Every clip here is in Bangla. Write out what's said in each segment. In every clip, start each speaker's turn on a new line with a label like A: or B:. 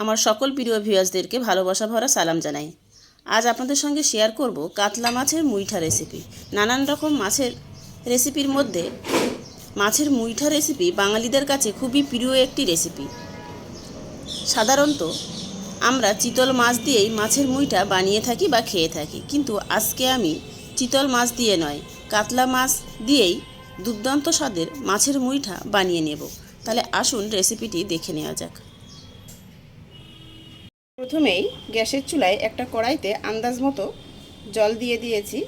A: আমার সকল প্রিয় ভিউয়ার্সদেরকে ভালোবাসা ভরা সালাম জানাই। আজ আপনাদের সঙ্গে শেয়ার করব কাতলা মাছের মুইঠা রেসিপি নানান রকম মাছের রেসিপির মধ্যে মাছের মুইঠা রেসিপি বাঙালিদের কাছে খুবই প্রিয় একটি রেসিপি সাধারণত আমরা চিতল মাছ দিয়েই মাছের মুইঠা বানিয়ে থাকি বা খেয়ে থাকি, কিন্তু আজকে আমি চিতল মাছ দিয়ে নয়, কাতলা মাছ দিয়েই দুর্দান্ত স্বাদের মাছের মুইঠা বানিয়ে নেব। তাহলে আসুন রেসিপিটি দেখে নেওয়া যাক। প্রথমেই গ্যাসের চুলায় একটা কড়াইতে আন্দাজ মতো জল দিয়ে দিয়েছি।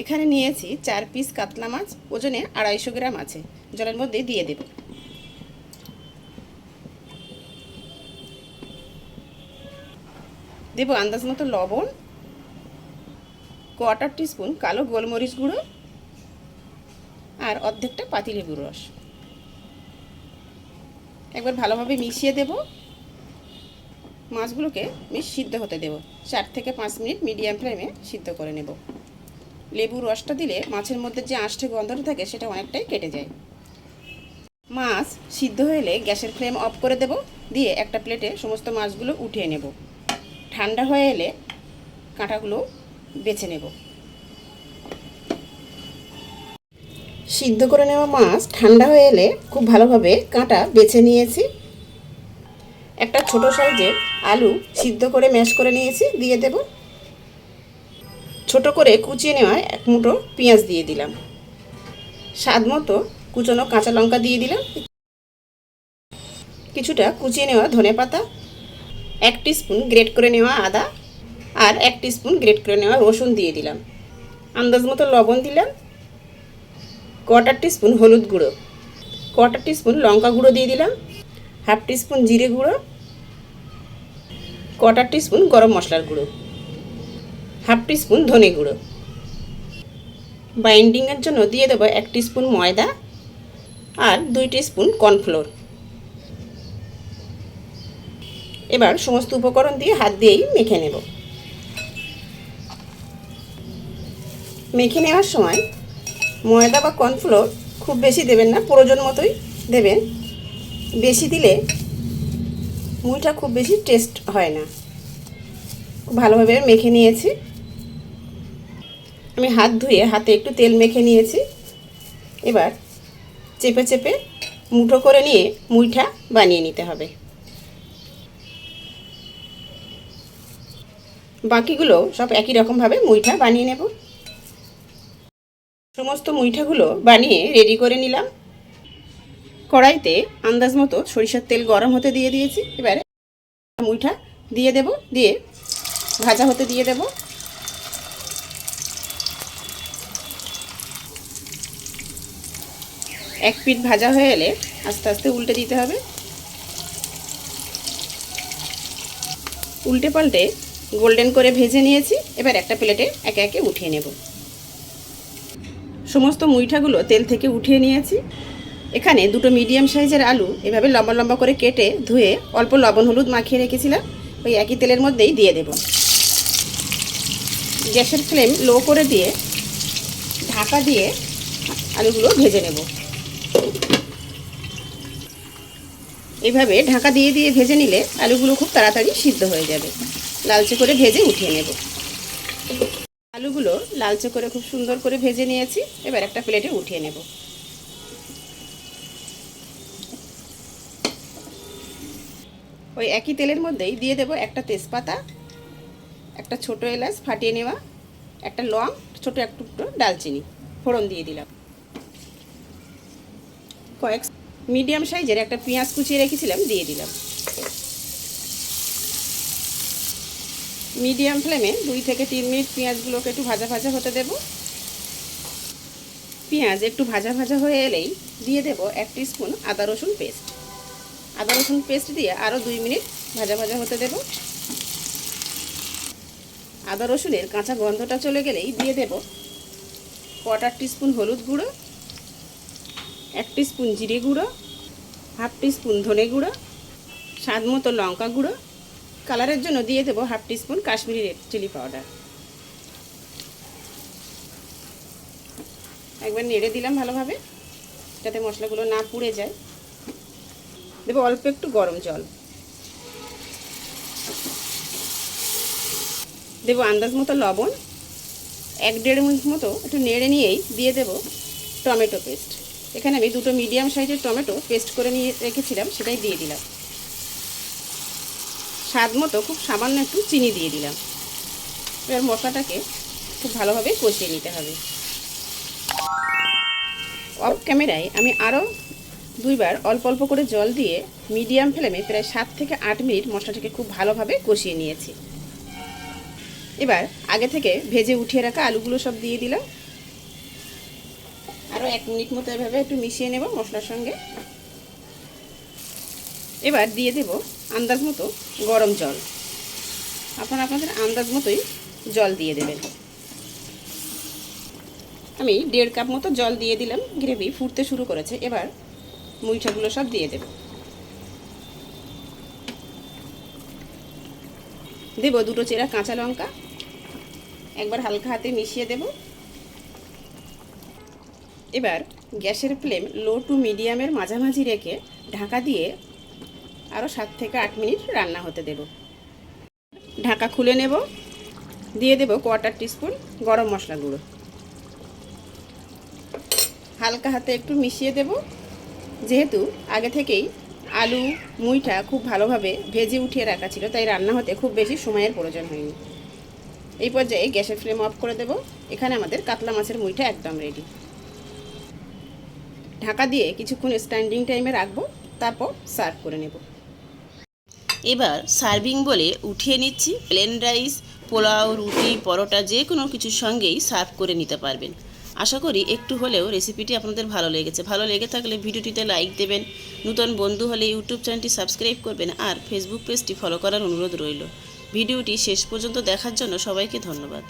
A: এখানে নিয়েছি চার পিস কাতলা মাছ, ওজনে আড়াইশো গ্রাম আছে। জলের মধ্যে দিয়ে দেব। দেব আন্দাজ মতো লবণ কোয়ার্টার টিস্পুন কালো গোলমরিচ গুঁড়ো আর অর্ধেকটা পাতিলেবুর রস। একবার ভালোভাবে মিশিয়ে দেব। মাছগুলোকে বেশ সিদ্ধ হতে দেব। চার থেকে পাঁচ মিনিট মিডিয়াম ফ্লেমে সিদ্ধ করে নেব। লেবুর রসটা দিলে মাছের মধ্যে যে আঁশটে গন্ধটা থাকে সেটা অনেকটাই কেটে যায়। মাছ সিদ্ধ হলে গ্যাসের ফ্লেম অফ করে দেব, দিয়ে একটা প্লেটে সমস্ত মাছগুলো উঠিয়ে নেব। ঠান্ডা হয়ে এলে কাঁটাগুলো বেছে নেব। সিদ্ধ করে নেওয়া মাছ ঠান্ডা হয়ে এলে খুব ভালোভাবে কাঁটা বেছে নিয়েছি। একটা ছোট সাইজের আলু সিদ্ধ করে ম্যাশ করে নিয়েছি, দিয়ে দেব। ছোট করে কুচিয়ে নেওয়া এক মুঠো পেঁয়াজ দিয়ে দিলাম। স্বাদ মতো কুচনো কাঁচা লঙ্কা দিয়ে দিলাম। কিছুটা কুচিয়ে নেওয়া ধনে পাতা, এক স্পুন গ্রেট করে নেওয়া আদা আর এক স্পুন গ্রেট করে নেওয়া রসুন দিয়ে দিলাম। আন্দাজ মতো লবণ দিলাম। কোয়ার্টার স্পুন হলুদ গুঁড়ো, কোয়ার্টার স্পুন লঙ্কা গুঁড়ো দিয়ে দিলাম। হাফ স্পুন জিরে গুঁড়ো কোয়ার্টার স্পুন গরম মশলার গুঁড়ো হাফ স্পুন ধনে গুঁড়ো। বাইন্ডিংয়ের জন্য দিয়ে দেবো এক স্পুন ময়দা আর দুই স্পুন কর্নফ্লোর এবার সমস্ত উপকরণ দিয়ে হাত দিয়েই মেখে নেব। মেখে নেওয়ার সময় ময়দা বা কর্নফ্লোর খুব বেশি দেবেন না, প্রয়োজন মতোই দেবেন। বেশি দিলে মুইটা খুব বেশি টেস্ট হয় না। খুব ভালোভাবে মেখে নিয়েছি। আমি হাত ধুয়ে হাতে একটু তেল মেখে নিয়েছি। এবার চেপে চেপে মুঠো করে নিয়ে মুইঠা বানিয়ে নিতে হবে। বাকিগুলো সব একই রকমভাবে মুইঠা বানিয়ে নেব। সমস্ত মুইঠাগুলো বানিয়ে রেডি করে নিলাম। কড়াইতে আন্দাজ মতো সরিষার তেল গরম হতে দিয়ে দিয়েছি। এবারে মুইঠা দিয়ে দেব, দিয়ে ভাজা হতে দিয়ে দেব। এক পিঠ ভাজা হয়ে এলে আস্তে আস্তে উল্টে দিতে হবে। উল্টে পাল্টে গোল্ডেন করে ভেজে নিয়েছি। এবার একটা প্লেটে একে একে উঠিয়ে নেব। সমস্ত মুইঠাগুলো তেল থেকে উঠিয়ে নিয়েছি। এখানে দুটো মিডিয়াম সাইজের আলু এভাবে লম্বা লম্বা করে কেটে ধুয়ে অল্প লবণ, হলুদ মাখিয়ে রেখেছিলাম। ওই একই তেলের মধ্যেই দিয়ে দেব। গ্যাসের ফ্লেম লো করে দিয়ে ঢাকা দিয়ে আলুগুলো ভেজে নেব। এভাবে ঢাকা দিয়ে দিয়ে ভেজে নিলে আলুগুলো খুব তাড়াতাড়ি সিদ্ধ হয়ে যাবে। লালচে করে ভেজে উঠিয়ে নেব। আলুগুলো লালচে করে খুব সুন্দর করে ভেজে নিয়েছি। এবার একটা প্লেটে উঠিয়ে নেব। ওই একই তেলের মধ্যেই দিয়ে দেব একটা তেজপাতা, একটা ছোট এলাচ ফাটিয়ে নেওয়া, একটা লং, ছোট এক টুকরো ডালচিনি, ফোড়ন দিয়ে দিলাম। কয়েক মিডিয়াম সাইজের একটা পেঁয়াজ কুচিয়ে রেখেছিলাম, দিয়ে দিলাম। মিডিয়াম ফ্লেমে দুই থেকে তিন মিনিট পেঁয়াজগুলোকে একটু ভাজা ভাজা হতে দেব। পেঁয়াজ একটু ভাজা ভাজা হয়ে এলেই দিয়ে দেব এক স্পুন আদা রসুন পেস্ট। আদা রসুন পেস্ট দিয়ে আরও দুই মিনিট ভাজা ভাজা হতে দেব। আদা রসুনের কাঁচা গন্ধটা চলে গেলেই দিয়ে দেব কোয়ার্টার টিস্পুন হলুদ গুঁড়ো, এক স্পুন জিরে গুঁড়ো হাফ স্পুন ধনে গুঁড়ো, স্বাদ মতো লঙ্কা গুঁড়ো। কালারের জন্য দিয়ে দেবো half teaspoon Kashmiri red chilli powder. একবার নেড়ে দিলাম ভালোভাবে, যাতে মশলাগুলো না পুড়ে যায়। দেবো অল্প একটু গরম জল। দেবো আন্দাজ মতো লবণ, এক দেড় মিনিট মতো একটু নেড়ে নিয়েই দিয়ে দেব টমেটো পেস্ট। এখানে আমি দুটো মিডিয়াম সাইজের টমেটো পেস্ট করে নিয়ে রেখেছিলাম, সেটাই দিয়ে দিলাম। স্বাদ মতো খুব সামান্য একটু চিনি দিয়ে দিলাম। এবার মশলাটাকে খুব ভালোভাবে কষিয়ে নিতে হবে। অফ ক্যামেরায় আমি আরও দুইবার অল্প অল্প করে জল দিয়ে মিডিয়াম ফ্লেমে প্রায় সাত থেকে আট মিনিট মশলাটাকে খুব ভালোভাবে কষিয়ে নিয়েছি। এবার আগে থেকে ভেজে উঠিয়ে রাখা আলুগুলো সব দিয়ে দিলাম। আরও এক মিনিট মতো এভাবে একটু মিশিয়ে নেব মশলার সঙ্গে। এবার দিয়ে দেব আন্দাজ মতো গরম জল। আপনারা আপনাদের আন্দাজ মতোই জল দিয়ে দেবেন। আমি দেড় কাপ মতো জল দিয়ে দিলাম, গ্রেভি ফুটতে শুরু করেছে। এবার মুইঠাগুলো সব দিয়ে দেব। দেব দুটো চেরা কাঁচা লঙ্কা। একবার হালকা হাতে মিশিয়ে দেব। এবার গ্যাসের ফ্লেম লো টু মিডিয়ামের মাঝামাঝি রেখে ঢাকা দিয়ে আরও সাত থেকে আট মিনিট রান্না হতে দেব। ঢাকা খুলে নেব। দিয়ে দেব কোয়ার্টার টিস্পুন গরম মশলা গুঁড়ো। হালকা হাতে একটু মিশিয়ে দেব। যেহেতু আগে থেকেই আলু মুইটা খুব ভালোভাবে ভেজে উঠিয়ে রাখা ছিল, তাই রান্না হতে খুব বেশি সময়ের প্রয়োজন হয়নি। এই পর্যায়ে গ্যাসের ফ্লেম অফ করে দেব। এখানে আমাদের কাতলা মাছের মুইটা একদম রেডি ঢাকা দিয়ে কিছুক্ষণ স্ট্যান্ডিং টাইমে রাখব, তারপর সার্ভ করে নেব। এবার সার্ভিং বলে উঠিয়ে নিচ্ছি। প্লেন রাইস পোলাও, রুটি, পরোটা যে কোনো কিছুর সঙ্গেই সার্ভ করে নিতে পারবেন। আশা করি একটু হলেও রেসিপিটি আপনাদের ভালো লেগেছে। ভালো লেগে থাকলে ভিডিওটিতে লাইক দেবেন। নূতন বন্ধু হলে ইউটিউব চ্যানেলটি সাবস্ক্রাইব করবেন আর ফেসবুক পেজটি ফলো করার অনুরোধ রইল। ভিডিওটি শেষ পর্যন্ত দেখার জন্য সবাইকে ধন্যবাদ।